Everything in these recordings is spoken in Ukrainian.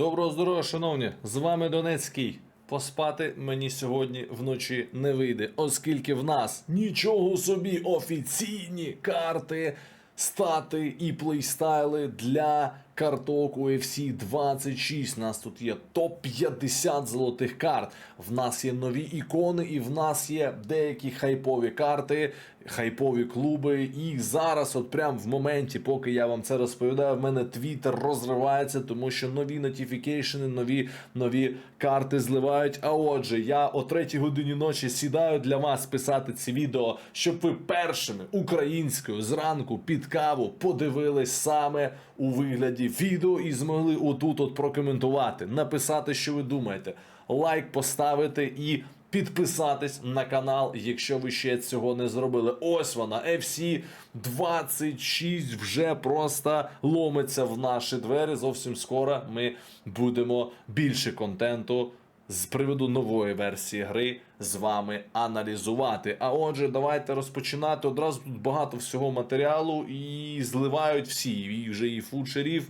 Доброго здоров'я, шановні! З вами Донецький. Поспати мені сьогодні вночі не вийде, оскільки в нас нічого собі офіційні карти, стати і плейстайли для карток UFC 26. У нас тут є топ-50 золотих карт. В нас є нові ікони, і в нас є деякі хайпові карти, хайпові клуби. І зараз, от прям в моменті, поки я вам це розповідаю, в мене твіттер розривається, тому що нові нотіфікейшени, нові нові карти зливають. А отже, я о третій годині ночі сідаю для вас писати ці відео, щоб ви першими українською зранку під каву подивились саме у вигляді відео і змогли отут от прокоментувати, написати, що ви думаєте, лайк поставити і. Підписатись на канал, якщо ви ще цього не зробили. Ось вона, FC 26 вже просто ломиться в наші двері. Зовсім скоро ми будемо більше контенту з приводу нової версії гри з вами аналізувати. А отже, давайте розпочинати. Одразу тут багато всього матеріалу і зливають всі. І вже і фудшерів,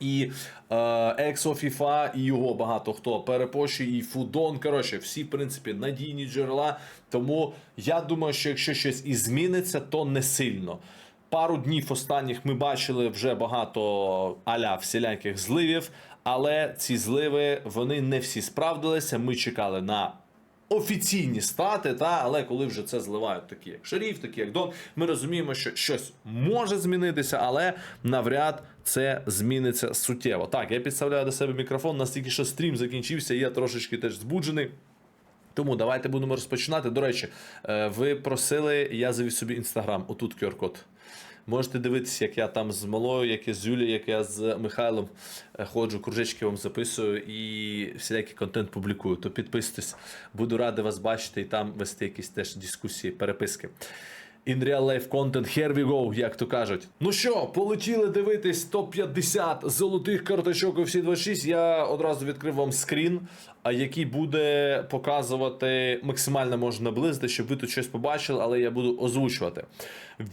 і е, Ексо і його багато хто перепощує, і Фудон. Коротше, всі, в принципі, надійні джерела. Тому я думаю, що якщо щось і зміниться, то не сильно. Пару днів останніх ми бачили вже багато аля всіляких зливів, але ці зливи вони не всі справдилися. Ми чекали на офіційні стати, та але коли вже це зливають, такі як шеріф, такі як Дон, ми розуміємо, що щось може змінитися, але навряд це зміниться суттєво. Так, я підставляю до себе мікрофон, настільки що стрім закінчився, я трошечки теж збуджений. Тому давайте будемо розпочинати. До речі, е, ви просили, я завів собі інстаграм, отут QR-код. Можете дивитися, як я там з малою, як я з Юлією, як я з Михайлом е, ходжу, кружечки вам записую і всілякий контент публікую. То підписуйтесь, буду радий вас бачити і там вести якісь теж дискусії, переписки. In real life content, here we go, як то кажуть. Ну що, полетіли дивитись топ-50 золотих карточок у всі 26. Я одразу відкрив вам скрін, який буде показувати максимально можна наблизити, щоб ви тут щось побачили, але я буду озвучувати.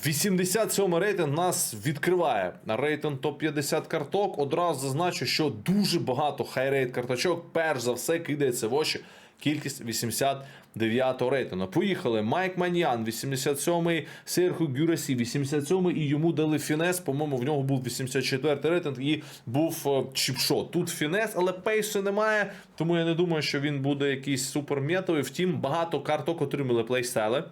87 рейтинг нас відкриває. Рейтинг топ-50 карток. Одразу зазначу, що дуже багато хайрейт карточок, перш за все, кидається в очі. Кількість 89-го рейтингу. Поїхали. Майк Маньян, 87-й, Серху Гюрасі, 87-й, і йому дали фінес. По-моєму, в нього був 84-й рейтинг і був е, чіпшот. Тут фінес, але пейсу немає, тому я не думаю, що він буде якийсь суперметовий. Втім, багато карток отримали плейстайли.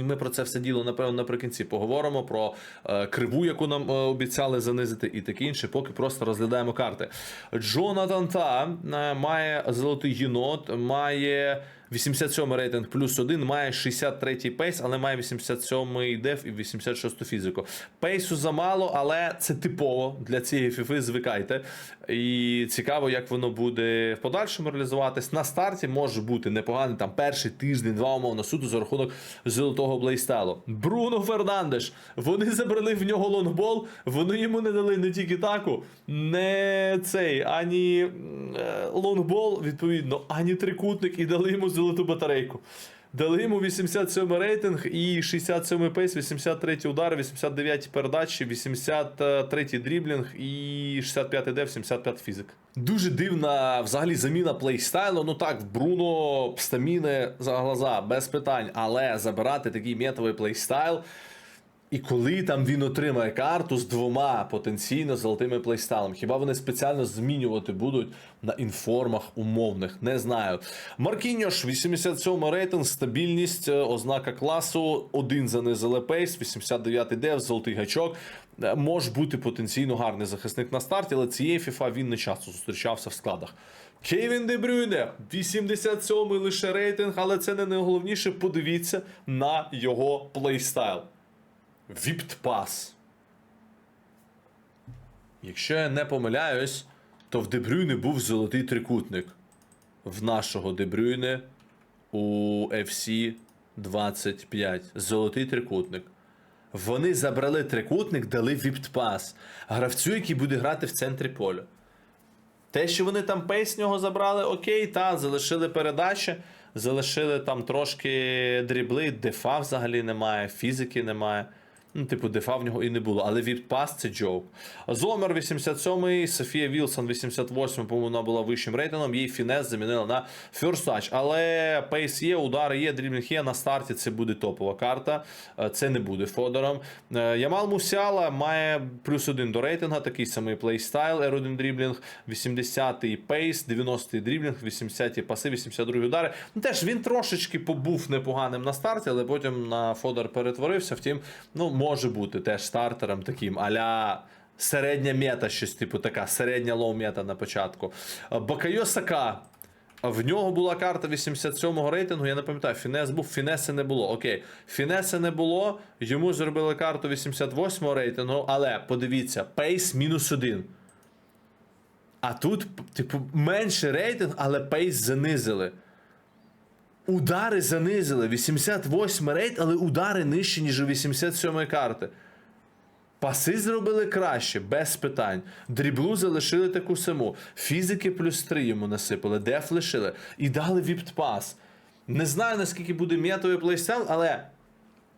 І ми про це все діло, напевно, наприкінці поговоримо про е, криву, яку нам е, обіцяли занизити, і таке інше, поки просто розглядаємо карти. Джонатан Та е, має золотий єнот, має 87 рейтинг плюс 1, має 63 пейс, але має 87-й деф і 86-ту фізику. Пейсу замало, але це типово для цієї фіфи. Звикайте. І цікаво, як воно буде в подальшому реалізуватись. На старті може бути непоганий там перший тиждень, два умовно суду за рахунок золотого блейстайлу. Бруно Фернандеш. Вони забрали в нього лонгбол, вони йому не дали не тільки таку, не цей, ані е, лонгбол, відповідно, ані трикутник, і дали йому золоту батарейку. Дали йому 87 рейтинг і 67 пейс, 83 удар, 89 передачі, 83 дріблінг і 65 деф, 75 фізик. Дуже дивна взагалі заміна плейстайлу. Ну так, Бруно стаміни за глаза, без питань, але забирати такий метовий плейстайл. І коли там він отримає карту з двома потенційно золотими плейстайлами, хіба вони спеціально змінювати будуть на інформах умовних? Не знаю. Маркіньош, 87 рейтинг, стабільність, е, ознака класу, один занизили пейс, 89 дев, золотий гачок. Е, Може бути потенційно гарний захисник на старті, але цієї FIFA він не часто зустрічався в складах. Кевін Де Брюйне, 87-й лише рейтинг, але це не найголовніше. Подивіться на його плейстайл. Віптпас. Якщо я не помиляюсь, то в Дебрюйне був золотий трикутник. В нашого Дебрюйне у FC 25. Золотий трикутник. Вони забрали трикутник, дали віптпас. Гравцю, який буде грати в центрі поля. Те, що вони там пейс з нього забрали, окей, та, залишили передачі, залишили там трошки дрібли, дефа взагалі немає, фізики немає. Ну, типу, дефа в нього і не було, але Віппас це джоук. Зомер 87-й, Софія Вілсон 88 по-моєму, вона була вищим рейтингом, їй фінес замінила на First. Але пейс є, удари є, дріблінг є. На старті це буде топова карта. Е, Це не буде Фодором. Е, Ямал Мусяла має плюс один до рейтинга, такий самий плейстайл, R1 дріблінг, 80-й пейс, 90-й дріблінг, 80-ті паси, 82-й удари. Ну, теж він трошечки побув непоганим на старті, але потім на Фодор перетворився. Втім, ну, може бути теж стартером таким, аля. Середня мета, щось типу така, середня лоу мета на початку. Бакайо Сака. В нього була карта 87-го рейтингу, я не пам'ятаю, Фінес був, Фінеси не було. Окей, Фінеси не було, йому зробили карту 88-го рейтингу, але подивіться, пейс мінус один. А тут, типу, менший рейтинг, але пейс занизили. Удари занизили. 88 рейт, але удари нижче, ніж у 87 карти. Паси зробили краще, без питань. Дріблу залишили таку саму. Фізики плюс 3 йому насипали, деф лишили. І дали віпт-пас. Не знаю, наскільки буде метовий плейстайл, але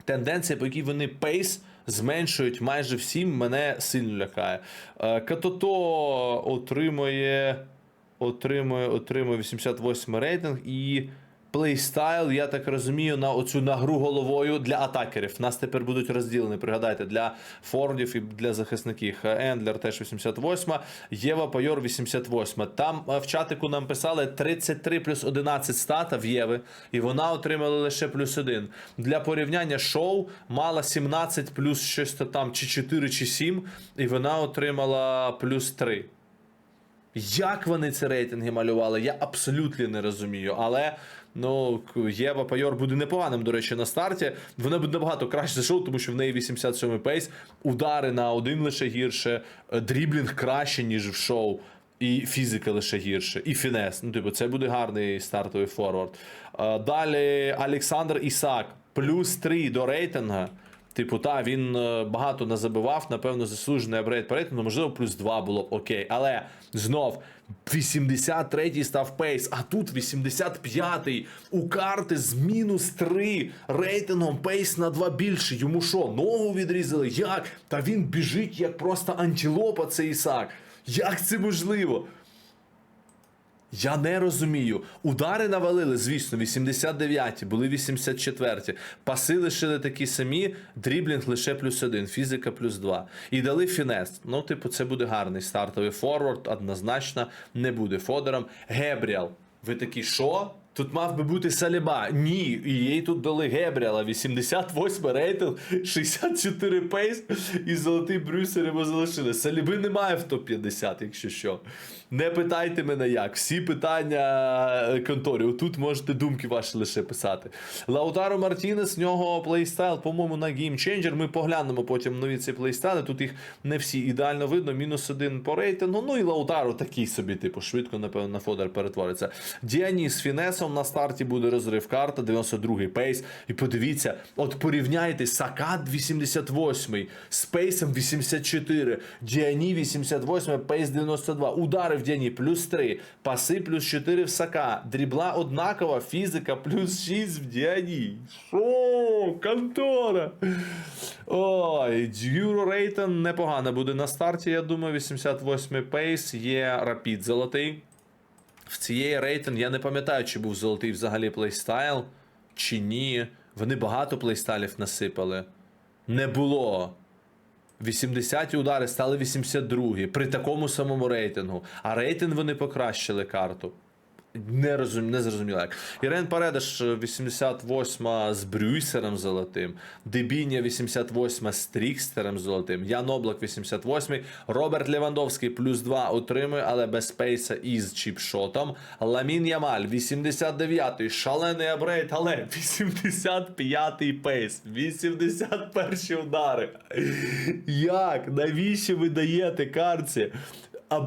тенденція, по якій вони пейс зменшують майже всім, мене сильно лякає. Е, Катото отримує, отримує, отримує 88 рейтинг і. Плейстайл, я так розумію, на оцю на гру головою для атакерів. Нас тепер будуть розділені, пригадайте, для форвардів і для захисників. Ендлер теж 88, Єва Пайор 88. Там е, в чатику нам писали 33 плюс 11 стата в Єви, і вона отримала лише плюс 1. Для порівняння шоу мала 17 плюс щось там, чи 4, чи 7, і вона отримала плюс 3. Як вони ці рейтинги малювали, я абсолютно не розумію. Але ну Єва Пайор буде непоганим, до речі, на старті. Вона буде набагато краще за шоу, тому що в неї 87 пейс, удари на один лише гірше, е, дріблінг краще, ніж в шоу. І фізика лише гірше, і фінес. Ну, типу, це буде гарний стартовий форвард. Е, Далі Олександр Ісак, плюс 3 до рейтинга. Типу, та він е, багато не забивав, напевно, заслужений апгрейд по рейтингу, можливо, плюс 2 було б окей. Але знов 83-й став пейс, а тут 85-й у карти з мінус 3 рейтингом пейс на 2 більше. Йому що, ногу відрізали? Як? Та він біжить як просто антилопа, цей Ісак. Як це можливо? Я не розумію. Удари навалили, звісно, 89-ті, були 84-ті. Паси лишили такі самі, дріблінг лише плюс один, фізика плюс два. І дали фінес. Ну, типу, це буде гарний стартовий форвард, однозначно не буде фодером. Гебріал. Ви такі, що? Тут мав би бути Саліба. Ні, і їй тут дали Гебріала. 88 рейтинг, 64 пейс і золотий брюсер йому залишили. Саліби немає в топ-50, якщо що. Не питайте мене як. Всі питання е, конторі. Тут можете думки ваші лише писати. Лаутаро Мартінес, в нього плейстайл, по-моєму, на Changer. Ми поглянемо потім нові ці плейстайли. Тут їх не всі ідеально видно. Мінус один по рейтингу. Ну і Лаутаро такий собі, типу, швидко, напевно, на фодер перетвориться. Діаніс Фінесом на старті буде розрив карта, 92-й пейс. І подивіться, от порівняйте Сакат 88, з пейсом 84, Діані 88, пейс 92. Удари в плюс 3, паси плюс 4 в Сака. Дрібла однакова, фізика плюс 6 в Діані. Шо, контора. Ой, Дюро Рейтон непогано буде на старті, я думаю, 88 пейс, є Рапід золотий. В цієї рейтинг я не пам'ятаю, чи був золотий взагалі плейстайл, чи ні. Вони багато плейстайлів насипали. Не було. 80 удари стали 82 при такому самому рейтингу. А рейтинг вони покращили карту. Не, розум... не зрозуміло як. Ірен Паредаш 88 з Брюйсером золотим, Дебіння 88 з Трікстером золотим, Ян Облак 88, Роберт Левандовський плюс 2 отримує, але без спейса із чіпшотом. Ламін Ямаль 89-й, шалений апгрейд, але 85-й пейс, 81 удари. Як? Навіщо ви даєте карці?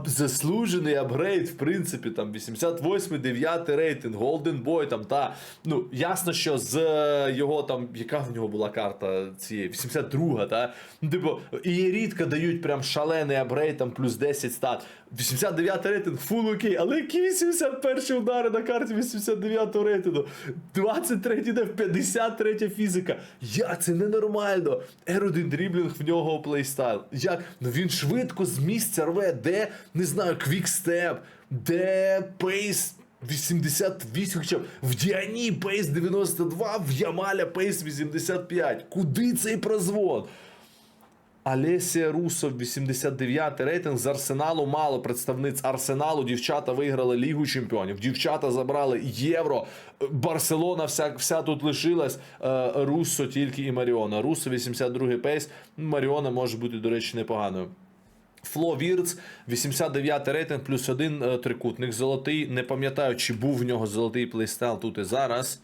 Заслужений апгрейд, в принципі, там 88 9 рейтинг, Golden Boy, там та. Ну, ясно, що з е, його там, яка в нього була карта цієї, 82, та. Ну, типу, і рідко дають прям шалений апгрейд, там плюс 10 стат. 89 рейтинг, фул окей, але які 81 удари на карті 89 рейтингу? 23 деф, 53 фізика. Як це ненормально? R1 дріблінг в нього плейстайл. Як? Ну він швидко з місця рве, де, не знаю, квікстеп, де пейс 88, хоча в Діані пейс 92, в Ямаля пейс 85. Куди цей прозвод? Алесія Русов, 89 рейтинг з Арсеналу. Мало представниць Арсеналу. Дівчата виграли Лігу Чемпіонів. Дівчата забрали євро. Барселона вся, вся тут лишилась. Е, Руссо тільки і Маріона. Руссо 82 пейс. Маріона може бути, до речі, непоганою. Фло Вірц, 89 рейтинг, плюс один е, трикутник золотий. Не пам'ятаю, чи був в нього золотий плейстайл тут і зараз.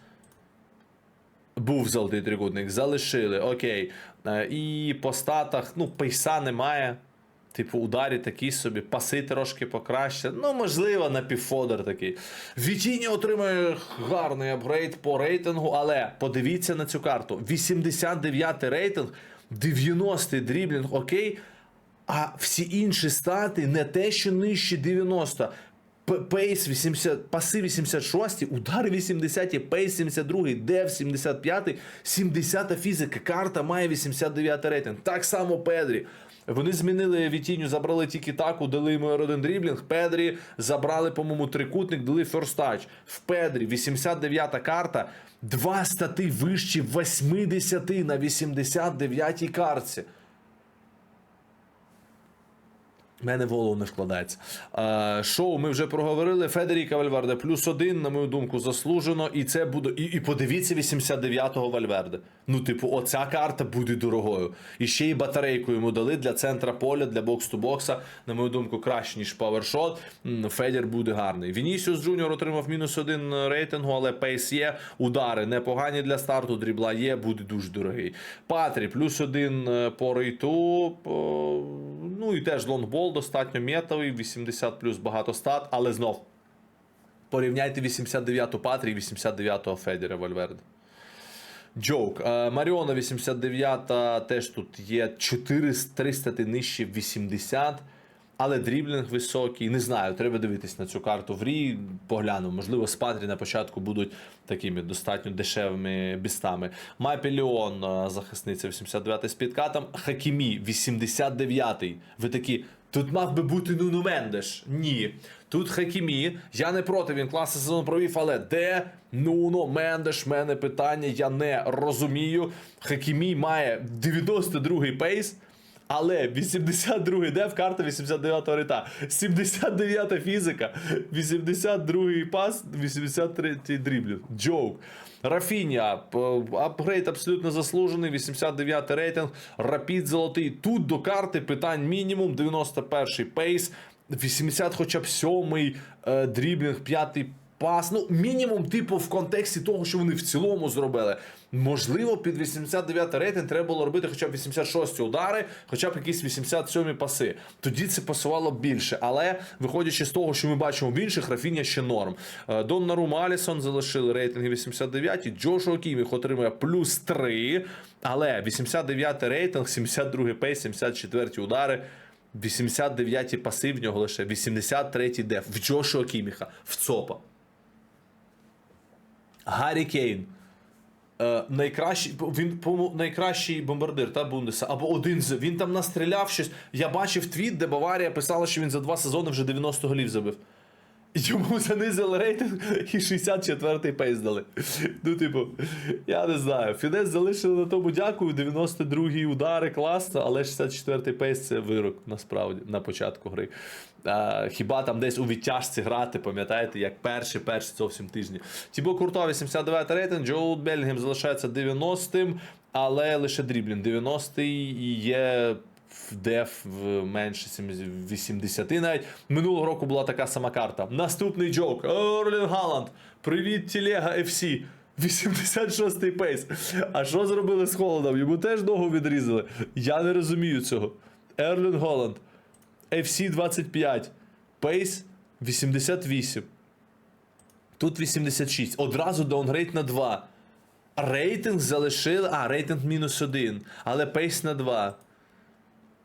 Був золотий трикутник, залишили, окей. Е, І по статах, ну, пейса немає. Типу, ударі такі собі, паси трошки покраще. Ну, можливо, на півфодер такий. Вітіні отримує гарний апгрейд по рейтингу, але подивіться на цю карту: 89 рейтинг, 90 дріблінг, окей. А всі інші стати не те, що нижче 90. Пейс 80, паси 86, удари 80, пейс 72, дев 75, 70 фізика, карта має 89 рейтинг. Так само Педрі. Вони змінили Вітіню, забрали тільки таку, дали йому один дріблінг. Педрі забрали, по-моєму, трикутник, дали ферстач. В Педрі 89 карта, два стати вищі 80 на 89 картці. В мене в голову не вкладається. Шоу ми вже проговорили. Федеріка Вальверде плюс один, на мою думку, заслужено. І це буде. І, і подивіться 89-го Вальверде. Ну, типу, оця карта буде дорогою. І ще й батарейку йому дали для центра поля, для бокс-ту-бокса. На мою думку, краще, ніж павершот. Федір буде гарний. Вінісіус Джуніор отримав мінус один рейтингу, але пейс є. Удари непогані для старту. Дрібла є, буде дуже дорогий. Патрі плюс один е, по рейту. По... Ну і теж лонгбол достатньо метовий, 80 плюс багато стат, але знов. Порівняйте 89-ту Патрі і 89-го Федіра Вальверде. Джоук. Е, Маріона 89-та теж тут є 400 стати нижче 80. Але дріблінг високий. Не знаю, треба дивитись на цю карту в Рі. Погляну. Можливо, з Патрі на початку будуть такими достатньо дешевими бістами. Майпеліон, е, захисниця 89-й з підкатом. Хакімі 89-й. Ви такі. Тут мав би бути Нуну Мендеш. Ні. Тут Хакімі. Я не проти, він класний сезон провів, але де Нуно Мендеш? Мене питання, я не розумію. Хакімі має 92-й пейс. Але 82-й дев, карта 89-го рита. 79-та фізика, 82-й пас, 83-й дріблінг. Джоук. Рафінія, апгрейд абсолютно заслужений, 89 рейтинг, рапід золотий. Тут до карти питань мінімум, 91-й пейс, 80 хоча б 7-й е, дріблінг, 5-й пас. Ну, мінімум, типу, в контексті того, що вони в цілому зробили. Можливо, під 89 рейтинг треба було робити хоча б 86 удари, хоча б якісь 87 паси. Тоді це пасувало більше. Але виходячи з того, що ми бачимо в інших, Рафінія ще норм. Е, Доннарум Алісон залишили рейтинги 89, Джошуа Кіміх отримує плюс 3. Але 89 рейтинг, 72 пейс, 74 удари. 89 паси в нього лише 83 деф в Джошуа Кіміха, в ЦОПа. Гаррі Кейн. Е, найкращий, він найкращий бомбардир та Бундеса, або один з. Він там настріляв щось. Я бачив твіт, де Баварія писала, що він за два сезони вже 90 голів забив. Йому занизили рейтинг і 64-й пейс дали. Ну, типу, я не знаю. Фінес залишили на тому дякую. 92-й удари класно, але 64-й пейс це вирок насправді на початку гри. А, хіба там десь у відтяжці грати, пам'ятаєте, як перші перші зовсім тижні. Тібо Курто 89 рейтинг, Джоу Белінгем залишається 90-м, але лише дріблін 90-й і є в деф в менше 80 навіть. Минулого року була така сама карта. Наступний джок. Орлін Галанд. Привіт, Телега FC. 86-й пейс. А що зробили з Холодом? Йому теж ногу відрізали. Я не розумію цього. Ерлін Голланд. FC 25. Пейс 88. Тут 86. Одразу даунгрейд на 2. Рейтинг залишили. А, рейтинг мінус 1. Але пейс на 2.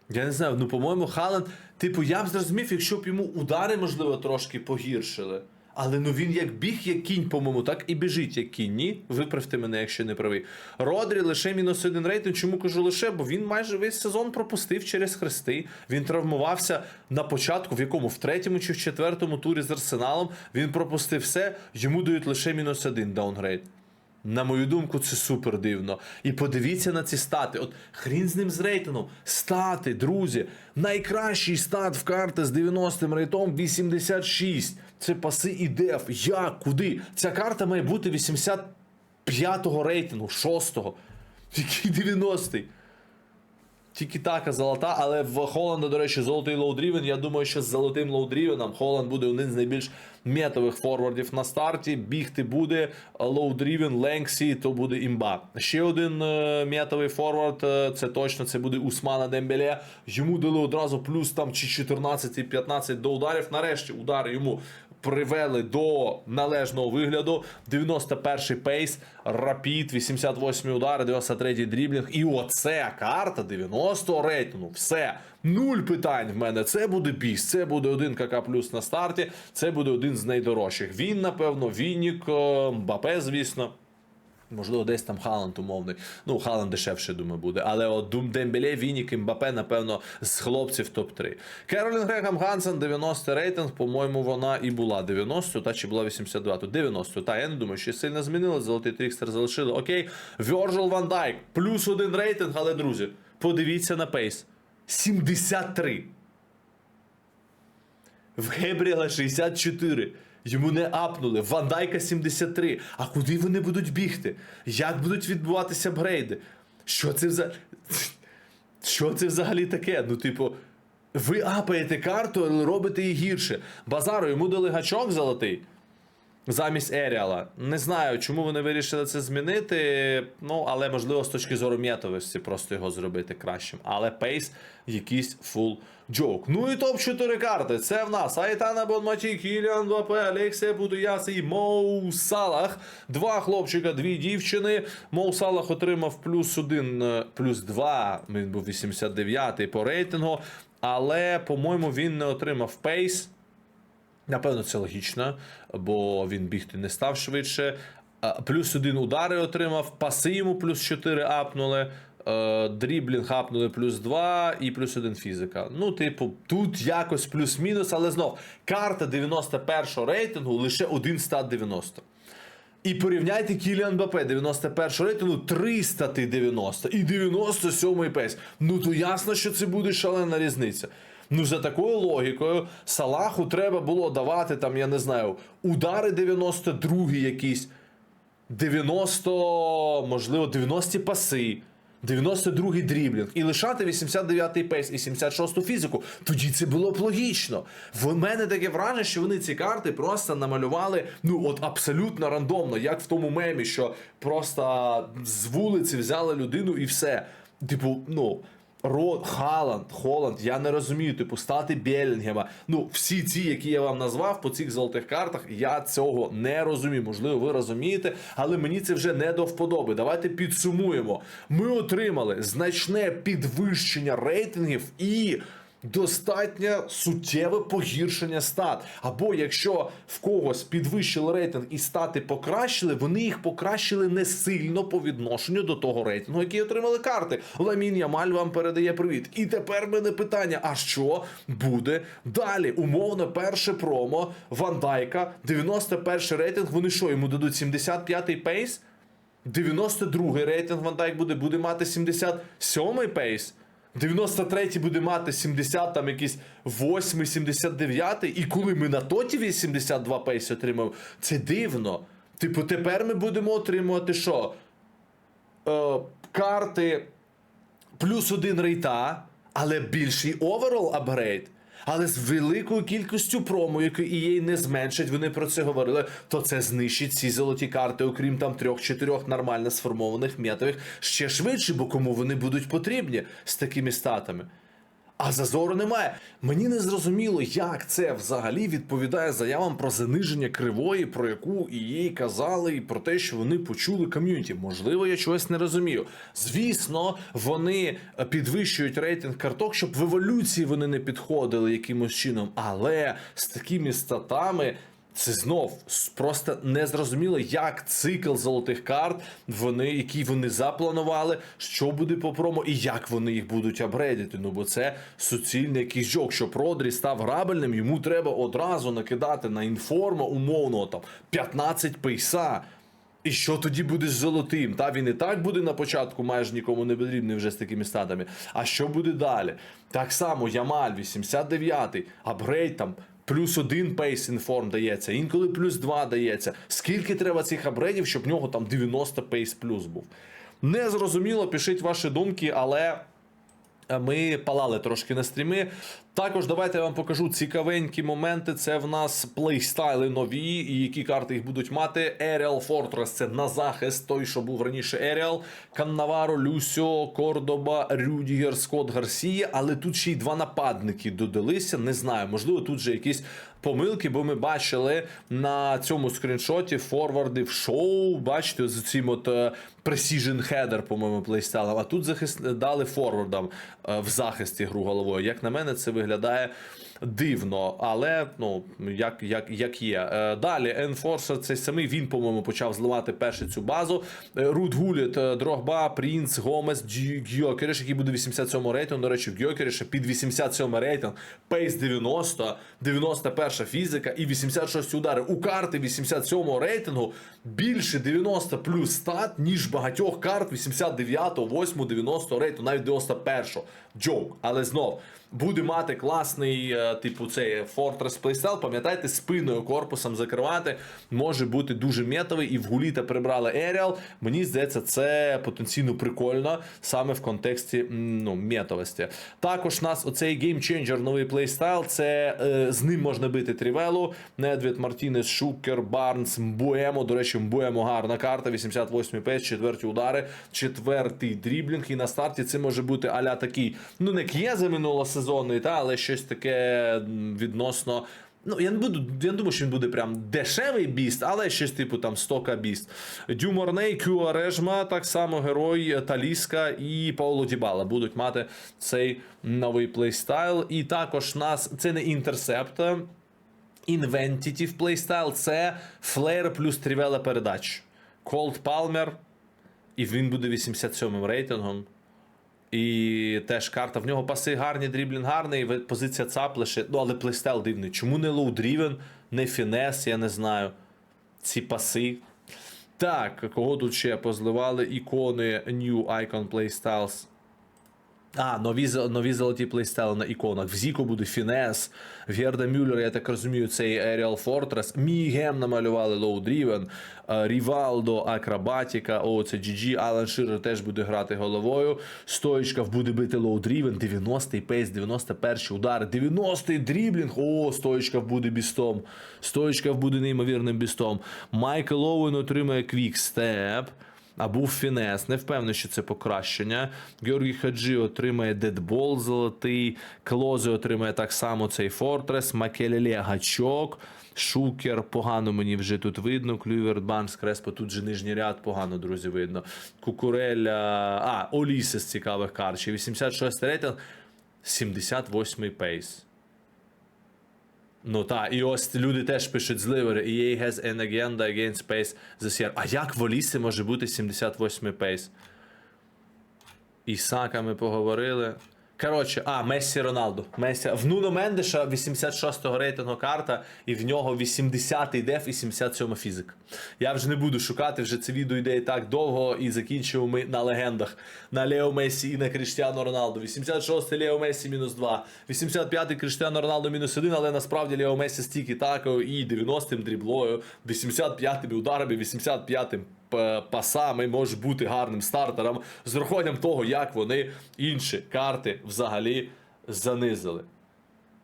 Я не знаю, ну, по-моєму, Халанд Типу, я б зрозумів, якщо б йому удари, можливо, трошки погіршили. Але ну він як біг, як кінь, по-моєму, так і біжить, як кінь. Ні? Виправте мене, якщо не правий. Родрі лише мінус один рейтинг. Чому кажу лише? Бо він майже весь сезон пропустив через хрести. Він травмувався на початку, в якому в третьому чи в четвертому турі з арсеналом. Він пропустив все. Йому дають лише мінус один даунгрейд. На мою думку, це супер дивно. І подивіться на ці стати. От хрін з ним з рейтингом. Стати, друзі. Найкращий стат в карти з 90-м рейтом 86. Це паси і деф. Як? Куди? Ця карта має бути 85-го рейтингу, 6-го. Який 90-й? Тільки така золота, але в Холланда, до речі, золотий лоудрівен. Я думаю, що з золотим лоудрівеном Холланд буде один з найбільш метових форвардів на старті. Бігти буде лоудрівен, Ленксі, то буде імба. Ще один е, метовий форвард, е, це точно це буде Усмана Дембеле. Йому дали одразу плюс там чи 14-15 до ударів. Нарешті удари йому привели до належного вигляду. 91-й пейс, рапід, 88 удари, 93-й дріблінг. І оце карта 90-го рейтингу. Все. Нуль питань в мене. Це буде біс. Це буде один КК плюс на старті. Це буде один з найдорожчих. Він, напевно, Вінік, е, Мбапе, звісно. Можливо, десь там Халанд умовний. Ну, Халанд дешевше, думаю, буде. Але от Дум Дембеле, Вінік Мбапе, напевно, з хлопців топ-3. Керолін Грегам Гансен, 90 рейтинг. По-моєму, вона і була 90, та чи була 82, то 90. Та я не думаю, що сильно змінили. Золотий трікстер залишили. Окей. Вьорджел Ван Дайк. Плюс один рейтинг, але, друзі, подивіться на пейс. 73. В Гебріела 64. Йому не апнули. Ван Дайка 73. А куди вони будуть бігти? Як будуть відбуватися апгрейди? Що це за. Що це взагалі таке? Ну, типу, ви апаєте карту, але робите її гірше. Базару йому дали гачок золотий замість Еріала. Не знаю, чому вони вирішили це змінити. Ну, але можливо, з точки зору м'ятовості просто його зробити кращим. Але пейс якийсь фул джок. Ну і топ-4 карти. Це в нас Айтана Бонматі, Кіліан Мбаппе, Алексія Будуяс і Моу Салах. Два хлопчика, дві дівчини. Моу Салах отримав плюс один, е, плюс два. Він був 89-й по рейтингу. Але, по-моєму, він не отримав пейс. Напевно, це логічно, бо він бігти не став швидше. Плюс один удари отримав, паси йому плюс 4 апнули, е, дріблінг апнули плюс 2 і плюс 1 фізика. Ну, типу, тут якось плюс-мінус, але знов карта 91-го рейтингу лише один стат 90. І порівняйте Кіліан Бапе 91 рейтингу 390 і 97 пейс. Ну то ясно, що це буде шалена різниця. Ну, за такою логікою, Салаху треба було давати там, я не знаю, удари 92 якісь, 90, можливо, 90 паси. 92-й дріблінг і лишати 89-й пейс і 76-ту фізику, тоді це було б логічно. В мене таке враження, що вони ці карти просто намалювали ну от абсолютно рандомно, як в тому мемі, що просто з вулиці взяли людину і все. Типу, ну. Ро, Халанд, Холланд, я не розумію, типу, стати Бєлінгема. Ну, всі ці, які я вам назвав по цих золотих картах, я цього не розумію. Можливо, ви розумієте, але мені це вже не до вподоби. Давайте підсумуємо. Ми отримали значне підвищення рейтингів і. Достатньо суттєве погіршення стат. Або якщо в когось підвищили рейтинг і стати покращили, вони їх покращили не сильно по відношенню до того рейтингу, який отримали карти. Ламін Ямаль вам передає привіт. І тепер мене питання: а що буде далі? Умовно, перше промо Ван Дайка, 91 рейтинг. Вони що, йому дадуть 75-й пейс? 92-й рейтинг Ван Дайк буде, буде мати 77-й пейс. 93-й буде мати 70, там якийсь 8 79 і коли ми на тоті 82 пейс отримав, це дивно. Типу, тепер ми будемо отримувати що? Е, карти плюс один рейта, але більший оверол апгрейд. Але з великою кількістю промо, і EA не зменшить, вони про це говорили, то це знищить ці золоті карти, окрім там трьох-чотирьох нормально сформованих метових ще швидше, бо кому вони будуть потрібні з такими статами. А зазору немає. Мені не зрозуміло, як це взагалі відповідає заявам про заниження кривої, про яку і їй казали, і про те, що вони почули ком'юніті. Можливо, я чогось не розумію. Звісно, вони е, підвищують рейтинг карток, щоб в еволюції вони не підходили якимось чином. Але з такими статами. Це знов просто незрозуміло, як цикл золотих карт, вони, які вони запланували, що буде по промо і як вони їх будуть апгрейдити. Ну бо це суцільний якийсь жок. Щоб Родрі став грабельним, йому треба одразу накидати на інформа умовно там 15 пейса. І що тоді буде з золотим? Та він і так буде на початку майже нікому не потрібний вже з такими статами. А що буде далі? Так само Ямаль 89-й, апгрейд там. Плюс один пейс інформ дається, інколи плюс два дається. Скільки треба цих апгрейдів, щоб в нього там 90 пейс плюс був? Не зрозуміло, пишіть ваші думки, але Е, ми палали трошки на стріми. Також давайте я вам покажу цікавенькі моменти. Це в нас плейстайли нові, і які карти їх будуть мати. Aerial Fortress це на захист, той, що був раніше Aerial, Каннаваро, Люсьо, Кордоба, Рюдігер, Скотт, Гарсія. Але тут ще й два нападники додалися. Не знаю, можливо, тут же якісь помилки, бо ми бачили на цьому скріншоті форварди в шоу. Бачите, з цим от е, Precision Header, по-моєму, плейстайлом. А тут захист дали форвардам е, в захисті гру головою. Як на мене, це виглядає виглядає дивно, але ну як, як, як є. Е, Далі Enforcer, цей самий він, по-моєму, почав зливати першу цю базу. Е, Рут Гуліт, е, Дрогба, Принц, Гомес, Гьокеріш, який буде 87 рейтинг. До речі, в Гьокеріша під 87 рейтинг, пейс 90, 91 фізика і 86 удари. У карти 87 рейтингу більше 90 плюс стат, ніж багатьох карт 89, 8, 90 рейтингу, навіть 91. Джоук. Але знов буде мати класний, типу, цей Fortress Playstyle. Пам'ятайте, спиною корпусом закривати може бути дуже метовий. І в Гуліта прибрали Aerial. Мені здається, це потенційно прикольно саме в контексті ну, метовості. Також нас оцей Changer новий плейстайл. Це е, з ним можна бити Трівелу, Недвід, Мартінес, Шукер, Барнс, Мбуемо. До речі, Мбуемо гарна карта, 88 пейс, четверті удари, четвертий дріблінг. І на старті це може бути аля такий, ну не к'єзе минулосезонний, та, але щось таке відносно. Ну, я не буду, я не думаю, що він буде прям дешевий біст, але щось типу там стока біст. Дюморней, Кюарежма, так само герой Таліска і Пауло Дібала будуть мати цей новий плейстайл. І також нас це не інтерсепт. Inventitive плейстайл це флеєр плюс трівела передач. Колд Палмер, і він буде 87 м рейтингом. І теж карта. В нього паси гарні, дріблінг гарний, позиція цап лише. Ну, але плейстайл дивний. Чому не лоудрівен, не фінес, я не знаю. Ці паси. Так, кого тут ще позливали? Ікони New Icon Playstyles. А, нові, нові золоті плейстайли на іконах. В Зіко буде Фінес, Герда Мюллер, я так розумію, цей Aerial Fortress. Мігем намалювали е, Рівалдо, Акробатіка, о, це GG, Алан Ширер теж буде грати головою. Стоїчкав буде бити Driven, 90-й пейс, 91-й удари, 90-й дріблінг, о, Стоїчкав буде бістом. Стоїчкав буде неймовірним бістом. Майкл Оуен отримає квікстеп. А був Фінес, не впевнений, що це покращення. Георгій Хаджі отримає дедбол золотий. Клозе отримає так само цей Фортрес. Макелеле гачок. Шукер, погано мені вже тут видно. Клюверт, Банс, Креспо, тут же нижній ряд, погано, друзі, видно. Кукуреля. А, Оліса з цікавих карт. 86 рейтинг, 78 пейс. Ну так, і ось люди теж пишуть з ливери. EA has an agenda against pace this year. А як в Олісі може бути 78 пейс? Ісака ми поговорили. Коротше, а, Мессі Роналду. Мессі. В Нуно Мендеша 86-го рейтингу карта, і в нього 80-й деф і 77 фізик. Я вже не буду шукати, вже це відео йде і так довго, і закінчимо ми на легендах. На Лео Месі і на Кріштіану Роналду. 86-й Лео Месі мінус 2. 85-й Кріштіану Роналду мінус 1, але насправді Лео Месі стільки такою і 90-м дріблою, 85-ми ударами, 85-м п- пасами може бути гарним стартером з урахуванням того, як вони інші карти взагалі занизили.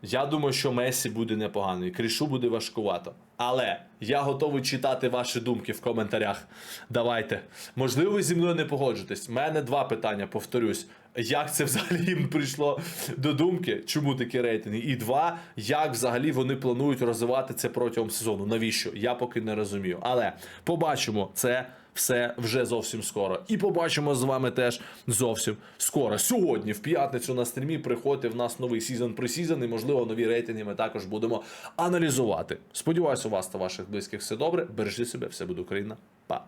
Я думаю, що Месі буде непоганий, Крішу буде важкувато. Але я готовий читати ваші думки в коментарях. Давайте. Можливо, ви зі мною не погоджуєтесь. У мене два питання, повторюсь. Як це взагалі їм прийшло до думки, чому такі рейтинги? І два, як взагалі вони планують розвивати це протягом сезону? Навіщо? Я поки не розумію. Але побачимо це все вже зовсім скоро. І побачимо з вами теж зовсім скоро. Сьогодні, в п'ятницю на стрімі, приходьте в нас новий сезон пресізон, і можливо нові рейтинги ми також будемо аналізувати. Сподіваюся, у вас та ваших близьких все добре. Бережіть себе, все буде Україна. Па.